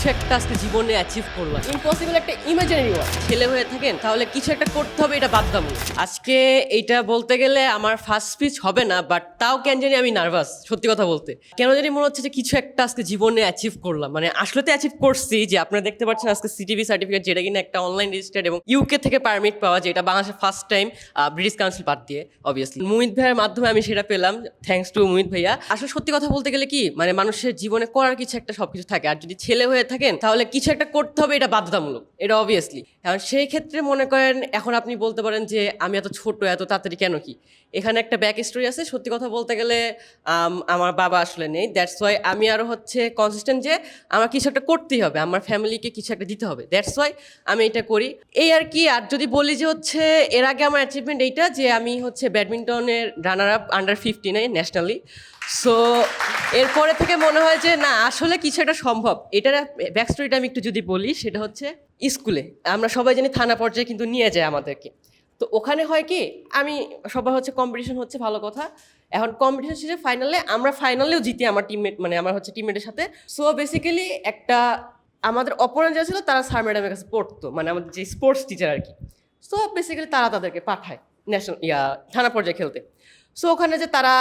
কিছু একটা আজকে জীবনে অ্যাচিভ করলাম ইম্পসিবল একটা ইমাজিনারি ওয়ার্ড ছেলে হয়ে থাকেন, তাহলে কিছু একটা করতে হবে, এটা বাধ্যতামূলক আজকে এইটা বলতে গেলে আমার ফার্স্ট স্পিচ হবে না বাট তাও কেন জানি আমি নার্ভাস সত্যি কথা বলতে। কেন জানি মনে হচ্ছে যে কিছু একটা আজকে জীবনে অ্যাচিভ করলাম। মানে আসলে তো অ্যাচিভ করছি যে আপনারা দেখতে পাচ্ছেন আজকে সিটিভি সার্টিফিকেট যেটা কিনা একটা অনলাইন রেজিস্টার্ড এবং ইউকে থেকে পারমিট পাওয়া যেটা বাংলাদেশের ফার্স্ট টাইম ব্রিটিশ কাউন্সিল পার দিয়ে অবভিয়াসলি মুমিত ভাইয়ের মাধ্যমে আমি সেটা পেলাম থ্যাঙ্কস টু মুমিত ভাইয়া। আসলে সত্যি কথা বলতে গেলে কি মানে মানুষের জীবনে করার কিছু একটা সবকিছু থাকে। আর যদি ছেলে হয়ে থাকেন, তাহলে কিছু একটা করতে হবে, এটা বাধ্যতামূলক, এটা অবভিয়াসলি কারণ সেই ক্ষেত্রে মনে করেন, এখন আপনি বলতে পারেন যে, আমি এত ছোট, এত তাড়াতাড়ি কেন কি? এখানে একটা ব্যাক স্টোরি আছে, সত্যি কথা বলতে গেলে আমার বাবা আসলে নেই দ্যাটস ওয়াই আমি আরও হচ্ছে কনসিস্টেন্ট যে, আমার কিছু একটা করতেই হবে, আমার ফ্যামিলিকে কিছু একটা দিতে হবে দ্যাটস ওয়াই আমি এটা করি। এই আর কি, আর যদি বলি যে হচ্ছে, এর আগে আমার অ্যাচিভমেন্ট এইটা যে, আমি হচ্ছে ব্যাডমিন্টনের রানার আপ আন্ডার ফিফটিনে ন্যাশনালি সো এরপরে থেকে মনে হয় যে, না, আসলে কিছু একটা সম্ভব। এটার ব্যাক স্টোরিটা আমি একটু যদি বলি, সেটা হচ্ছে স্কুলে। আমরা সবাই জানি থানা পর্যায়ে কিন্তু নিয়ে যায় আমাদেরকে। তো ওখানে হয় কি, আমি, সবার হচ্ছে কম্পিটিশন হচ্ছে ভালো কথা। এখন কম্পিটিশন শেষে ফাইনালে আমরা ফাইনালেও জিতি আমার টিমমেট মানে আমার হচ্ছে টিমমেটের সাথে। সো বেসিক্যালি একটা, আমাদের অপোনেন্ট যারা ছিল, তারা স্যার ম্যাডামের কাছে পড়তো মানে আমাদের যে স্পোর্টস টিচার আর কি। সো বেসিক্যালি তারা তাদেরকে পাঠায় ন্যাশনাল ইয়া, থানা পর্যায়ে খেলতে। সো ওখানে যে তারা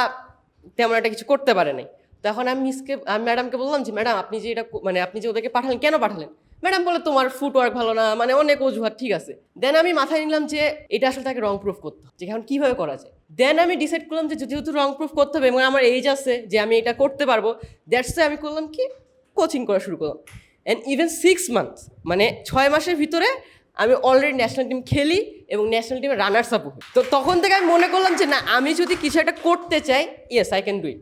তেমন একটা কিছু করতে পারে নাই। তখন আমি মিসকে, আমি ম্যাডামকে বললাম যে, ম্যাডাম, আপনি যে এটা মানে আপনি যে ওদেরকে পাঠালেন, কেন পাঠালেন? ম্যাডাম বলে তোমার ফুটওয়ার্ক ভালো না মানে অনেক অজুহাত, ঠিক আছে। দেন আমি মাথায় নিলাম যে, এটা আসলে তাকে রং প্রুফ করতে যে এখন কীভাবে করা যায়। দেন আমি ডিসাইড করলাম যে, যেহেতু রং প্রুফ করতে হবে এবং আমার এজ আছে যে আমি এটা করতে পারব দ্যাটস আমি করলাম কি? কোচিং করা শুরু করলাম। অ্যান্ড ইভেন সিক্স মান্থস মানে ছয় মাসের ভিতরে আমি অলরেডি ন্যাশনাল টিম খেলি এবং ন্যাশনাল টিমের রানার্স আপ তো তখন থেকে আমি মনে করলাম যে, না, আমি যদি কিছু একটা করতে চাই yes I can do it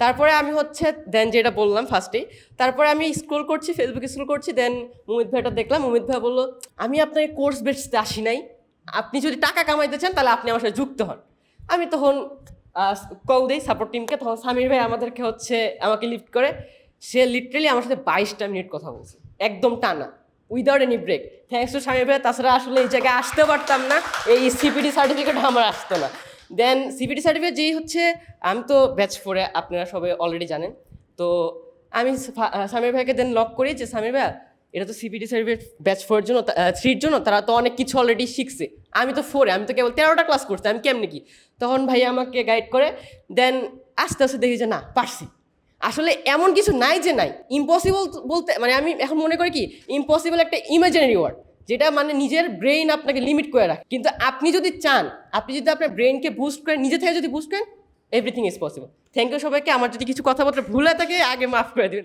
তারপরে আমি হচ্ছে দেন যেটা বললাম ফার্স্টেই তারপরে আমি স্ক্রোল করছি ফেসবুক স্ক্রোল করছি দেন মুমিত ভাইটা দেখলাম, মুমিত ভাই বলল, আমি আপনাকে কোর্স বেচতে আসি নাই। আপনি যদি টাকা কামাইতে চান, তাহলে আপনি আমার সাথে যুক্ত হন। আমি তখন কল দিই সাপোর্ট টিমকে তখন সামির ভাই আমাদেরকে হচ্ছে, আমাকে লিফট করে। সে লিটারেলি আমার সাথে বাইশটা মিনিট কথা বলছে। একদম টানা। Without any break thanks to Swami ভাই, তাছাড়া আসলে এই জায়গায় আসতে পারতাম না। এই সিপিডি সার্টিফিকেট আমার আসতো না। দেন সিপিডি সার্টিফিকেট যেই হচ্ছে, আমি তো ব্যাচ ফোরে আপনারা সবাই অলরেডি জানেন। তো আমি সামির ভাইকে দেন লক করি যে সামির ভাই এটা তো সিপিডি সার্টিফিকেট ব্যাচ ফোরের জন্য থ্রির জন্য, তারা তো অনেক কিছু অলরেডি শিখছে। আমি তো ফোরে আমি তো কেবল তেরোটা ক্লাস করছি, আমি কেমনি কি? তখন ভাই আমাকে গাইড করে দেন আস্তে আস্তে দেখি যে, না, পারছি। আসলে এমন কিছু নাই যে নাই। ইম্পসিবল বলতে মানে আমি এখন মনে করি কি ইম্পসিবল একটা ইমাজিনারি ওয়ার্ড যেটা মানে নিজের ব্রেইন আপনাকে লিমিট করে রাখে। কিন্তু আপনি যদি চান, আপনি যদি আপনার ব্রেইনকে বুস্ট করেন, নিজে থেকে যদি বুস্ট করেন everything is possible thank you সবাইকে, আমার যদি কিছু কথাবার্তা ভুলে থাকে, আগে মাফ করে দিন